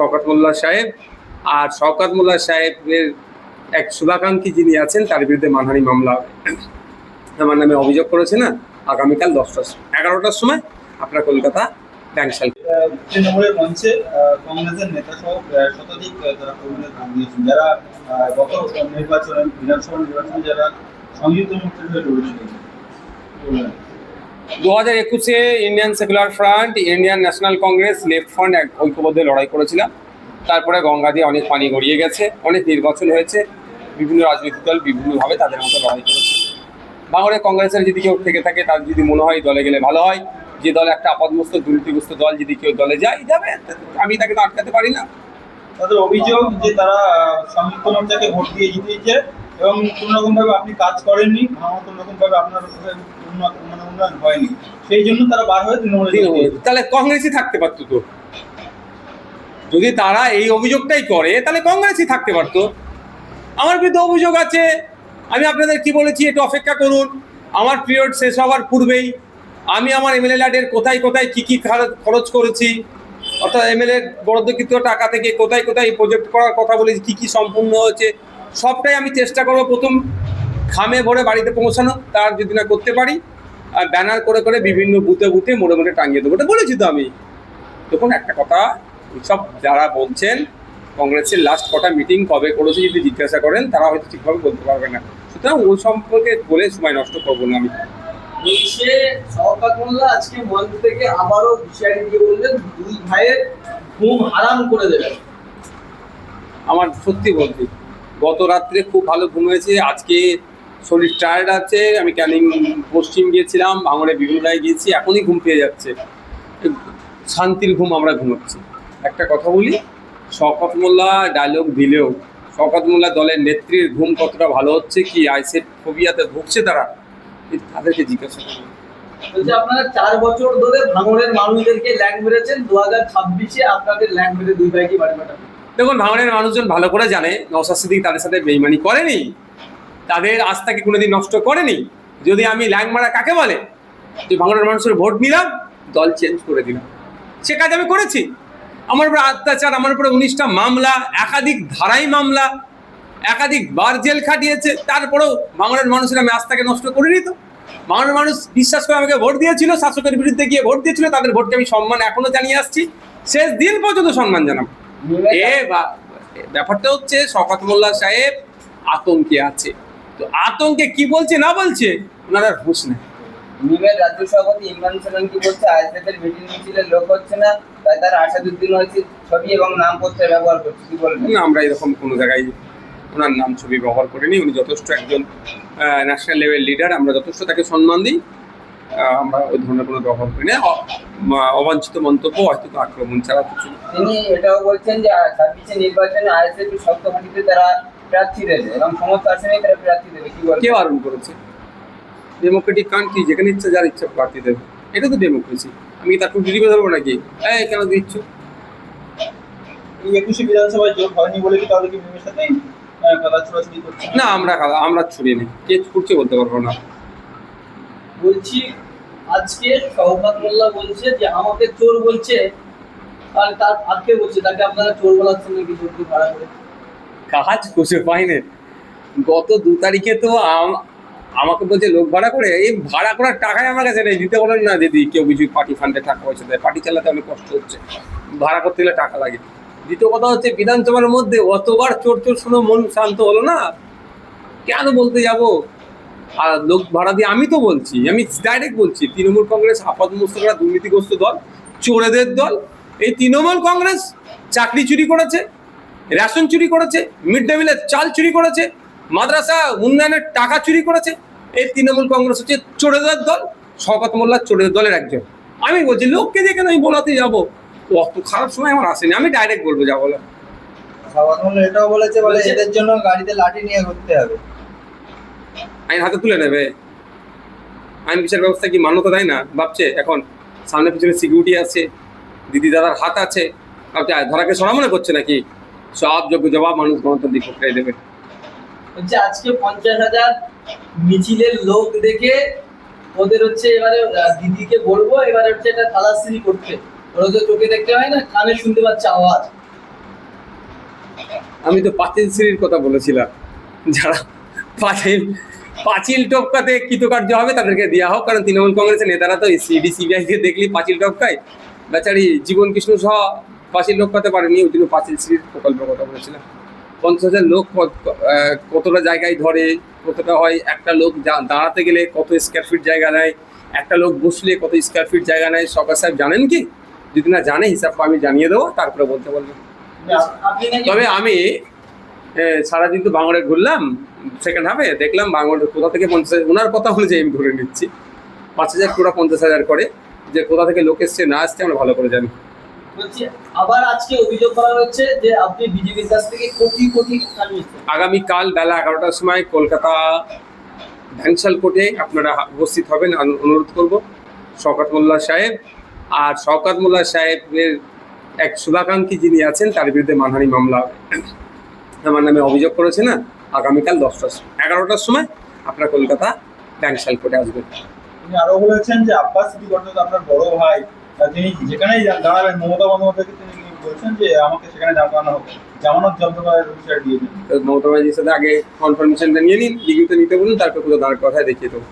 শওকত মোল্লা সাহেব। আর শওকত মোল্লা সাহেবের এক শুভাকাঙ্ক্ষী যিনি আছেন, তার বিরুদ্ধে মানহানি মামলা আমার নামে অভিযোগ করেছে না, আগামীকাল দশটার সময়, এগারোটার সময় আপনার কলকাতা কংগ্রেসের শতাধিক দিয়েছেন যারা গত নির্বাচনে, বিধানসভা নির্বাচনে যারা সংযুক্ত দু হাজার একুশে Indian secular front Indian national Congress left front এক ঐক্যবদ্ধ লড়াই করেছিলাম তারপরে গঙ্গা দিয়ে অনেক পানি গড়িয়ে গেছে, অনেক নির্বাচন হয়েছে। বিভিন্ন রাজনৈতিক দল বিভিন্নভাবে তাদের মতো লড়াই করেছে। বাংলায় কংগ্রেসের যদি কেউ থেকে থাকে, তার যদি মনে হয় দলে গেলে ভালো হয়। যে দলে একটা আপদমস্ত, দুর্নীতিগ্রস্ত দল যদি কেউ দলে যায়, যাবে। আমি তাকে তো আটকাতে পারি না। তাদের অভিযোগ যে তারা সংযুক্ত মোর্চাকে ভোট দিয়ে জিতিয়েছে এবং কোনো রকম ভাবে আপনি কাজ করেননি আমার কোনো রকম ভাবে আপনার মানে উন্নয়ন হয়নি। সেই জন্য তারা বার হয়ে তৃণমূলে। তাহলে কংগ্রেসই থাকতে পারতো তো। যদি তারা এই অভিযোগটাই করে তাহলে কংগ্রেসই থাকতে পারতো। আমার বিরুদ্ধে অভিযোগ আছে। আমি আপনাদের কি বলেছি একটু অপেক্ষা করুন। আমার পিরিয়ড শেষ হওয়ার পূর্বেই আমি আমার এমএলএ ল্যাডের কোথায় কোথায় কি কি খরচ- খরচ করেছি অর্থাৎ এমএলএ বরাদ্দকৃত টাকা থেকে কোথায় কোথায় প্রজেক্ট করার কথা বলেছি কি কি সম্পূর্ণ হয়েছে সবটাই আমি চেষ্টা করব প্রথম খামে ভরে বাড়িতে পৌঁছানো তার যদি না করতে পারি আর ব্যানার করে করে বিভিন্ন বুথে বুথে মোড়ে মোড়ে টাঙিয়ে দেবো। এটা বলেছি তো আমি। তখন একটা কথা সব যারা বলছেন কংগ্রেসের লাস্ট কটা মিটিং কবে করেছে যদি জিজ্ঞাসা করেন তারা হয়তো ঠিকভাবে বলতে পারবে না। সুতরাং ওই সম্পর্কে বলে সময় নষ্ট করব না আমি। শওকত মোল্লা আজকে মঞ্চ থেকে আবারও হুঁশিয়ারি দিয়ে বললেন দুই ভাইয়ের ঘুম হারাম করে দেবেন। আমার সত্যি বলছি গত রাত্রে খুব ভালো ঘুম হয়েছে। আজকে শরীর টায়ার্ড আছে, আমি ক্যানিং পশ্চিম গিয়েছিলাম, ভাঙড়ে বিভিন্নটায় গিয়েছি, এখনই ঘুম পেয়ে যাচ্ছে। শান্তির ঘুম আমরা ঘুমোচ্ছি। একটা কথা বলি, শওকত মোল্লা ডায়লগ দিলেও, শওকত মোল্লা দলের নেত্রীর ঘুম কতটা ভালো হচ্ছে কি আইসেট ফোবিয়াতে ভুগছে তারা তাদেরকে জিজ্ঞাসা করুন। বলছে, আপনারা চার বছর ধরে ভাঙড়ের মানুষদেরকে ল্যাং মেরেছেন দু হাজার ছাব্বিশে আপনাদের ল্যাং মেরে দুই ভাইকে বাড়ি পাঠাবেন। দেখুন ভাঙড়ের মানুষজন ভালো করে জানে নওসাদ সিদ্দিক তাদের সাথে বেইমানি করেনি, তাদের আস্থাকে কোনোদিন নষ্ট করেনি। যদি আমি ল্যাং মারা কাকে বলে? যে ভাঙড়ের মানুষের ভোট নিলাম, দল চেঞ্জ করে দিলাম। সে কাজ আমি করেছি। আমার উপরে অত্যাচার, আমার উপরে উনিশটা মামলা, একাধিক ধারাই মামলা, একাধিক বার জেল খাটিয়েছে, তারপরেও বাংলার মানুষের আমি আস্থাকে নষ্ট করে তো। বাংলার মানুষ বিশ্বাস করে আমাকে ভোট দিয়েছিল, শাসকের বিরুদ্ধে গিয়ে ভোট দিয়েছিল, তাদের ভোটকে আমি সম্মান এখনও জানিয়ে আসছি। শেষ দিন পর্যন্ত সম্মান জানাব। এ ব্যাপারটা হচ্ছে শওকত মোল্লা সাহেব আতঙ্কে আছে। তো আতঙ্কে কি বলছে না বলছে ওনার হুঁশ নেই। নিমের রাজ্য সভাপতি ইমরান সালাম কি বলছে আইএসএফের মিটিং মিছিলের লোক হচ্ছে না তাই তারা আসাদুদ্দিন হয়েছে ছবি এবং নাম নামপত্র ব্যবহার করছে কি বলবেন? না আমরা এরকম কোনো জায়গায় ওনার নাম ছবি ব্যবহার করিনি উনি যথেষ্ট একজন ন্যাশনাল লেভেল লিডার আমরা যথেষ্ট তাকে সম্মান দিই। আমরা ওই ধরনের কোনো ব্যবহার করি না। অবাঞ্ছিত মন্তব্য হয়তো আক্রমণ ছাড়া কিছু তিনি এটাও বলছেন যে ছাব্বিশে নির্বাচনে আইএসএফ শক্ত ঘাটিতে তারা প্রার্থী দেবে এবং সমস্ত আসনে তারা প্রার্থী দেবে। কি বলবেন কে বারণ করেছে? ডেমোক্রেটিক কান্ট্রি যেখানে ইচ্ছা যার ইচ্ছা প্রার্থী দেবে। এটা তো ডেমোক্রেসি। আমি তার খুব ডিগ্রি ধরবো নাকি? এই কেন দিচ্ছ? এই একুশে বিধানসভায় যোগ হয়নি বলে কি তাদেরকে মিমের সাথে কথা ছোড়াছুড়ি করছে? না আমরা আমরা ছড়িয়ে নেই। কে করছে বলতে পারব না। বলছি, আজকে শওকত মোল্লা বলছে যে, আমাকে চোর বলছে। আর তার আজকে বলছে, তাকে আপনারা চোর বলার সঙ্গে কি চোরকে ভাড়া করে কাজ খুঁজে পাইনি গত দু তারিখে তো আম- আমাকে বলছে, লোক ভাড়া করে, এই ভাড়া করার টাকাই আমার কাছে নেই, দিতে বলেন না দিদি, কেউ কিছু পার্টি ফান্ডে টাকা পয়সা দেয়, পার্টি চালাতে অনেক কষ্ট হচ্ছে। ভাড়া করতে গেলে টাকা লাগে। দ্বিতীয় কথা হচ্ছে, বিধানসভার মধ্যে অতবার চোর চোর শুনে মন শান্ত হলো না। কেন বলতে যাব? লোক ভাড়া দিয়ে আমি তো বলছি আমি ডাইরেক্ট বলছি তৃণমূল কংগ্রেস আপাত মুস্তকরা দুর্নীতিগ্রস্ত দল চোরেদের দল এই তৃণমূল কংগ্রেস চাকরি চুরি করেছে রেশন চুরি করেছে মিড ডে মিলের চাল চুরি করেছে মাদ্রাসা উন্নয়নের টাকা চুরি করেছে এই তৃণমূল কংগ্রেস হচ্ছে চোরেদের দল শওকত মোল্লা চোরেদের দলের একজন। আমি বলছি লোককে দিয়ে কেন আমি বলাতে যাব? অত খারাপ সময় আমার আসেনি আমি ডাইরেক্ট বলব যা বলো এটাও বলেছে বলে এদের জন্য গাড়িতে লাঠি নিয়ে ঘুরতে হবে। আইন হাতে তুলে নেবে। আইন বিচার ব্যবস্থা কি মান্যতা দেয় না? ভাবছে এখন সামনে পিছনে সিকিউরিটি আছে দিদি দাদার হাত আছে। ভাবছে ধরাকে সরা মনে করছে নাকি? সব যোগ্য জবাব মানুষ গণতান্ত্রিক প্রক্রিয়ায় দেবে। বলছে আজকে পঞ্চাশ হাজার মিছিলের লোক দেখে ওদের হচ্ছে এবারে দিদিকে বলব এবারে হচ্ছে এটা তালাশ্রী করতে। ওরা তো চোখে দেখতে হয় না কানে শুনতে পাচ্ছে আওয়াজ। আমি তো পাঁচিল সিঁড়ির কথা বলেছিলাম। যারা পাঁচিল পাঁচিল টপকাতে কৃতকার্য হবে তাদেরকে দেওয়া হোক কারণ তৃণমূল কংগ্রেসের নেতারা তো সিডি সিবিআই কে দেখলি পাঁচিল টপকায়। বেচারি জীবন কৃষ্ণ সহ পাঁচিল টপকাতে পারেনি ওই জন্য পাঁচিল সিঁড়ির প্রকল্পের কথা বলেছিলাম। পঞ্চাশ হাজার লোক কতটা জায়গায় ধরে কতটা হয় একটা লোক দাঁড়াতে গেলে কত স্কোয়ার ফিট জায়গা নেয় একটা লোক বসলে কত স্কোয়ার ফিট জায়গা নেয় সরকার সাহেব জানেন কি? যদি না জানে হিসাব আমি জানিয়ে দেবো তারপরে বলতে নাকি তবে আমি সারাদিন তো বাংলায় ঘুরলাম সেকেন্ড হাফে দেখলাম বাংলার কোথা থেকে পঞ্চাশ ওনার কথা অনুযায়ী আমি ধরে নিচ্ছি। পাঁচ হাজার পুরো পঞ্চাশ হাজার করে। যে কোথা থেকে লোক এসছে না আসছে আমরা ভালো করে জানি। আবার আজকে অভিযোগ করা হচ্ছে যে আপনি বিজেপির কাছ থেকে কোটি কোটি আগামীকাল বেলা এগারোটার সময় কলকাতা ভ্যাংশাল কোর্টে আপনারা উপস্থিত হবেন। অনুরোধ করব শওকত মোল্লা সাহেব। আর শওকত মোল্লা সাহেবের এক শুভাকাঙ্ক্ষী যিনি আছেন তার বিরুদ্ধে মানহানি মামলা আমার নামে অভিযোগ করেছে না? আগামীকাল দশটার সময় এগারোটার সময় আপনার কলকাতা ভ্যাংশাল কোর্টে আসবেন। তিনি আরও বলেছেন যে আব্বাস সিটি অর্থাৎ আপনার বড় ভাই তিনি যেখানেই দাঁড়াবেন মমতা বন্দ্যোপাধ্যায়কে তিনি বলছেন যে আমাকে সেখানে দাঁড়ানো হবে। জামানত জব্দ করার বিষয়ে দিয়েছেন তো মমতা ব্যানার্জির সাথে আগে কনফার্মেশনটা নিয়ে নিন লিখিত নিতে বলুন তারপর কোথাও দাঁড় কথায় দেখিয়ে দেবো।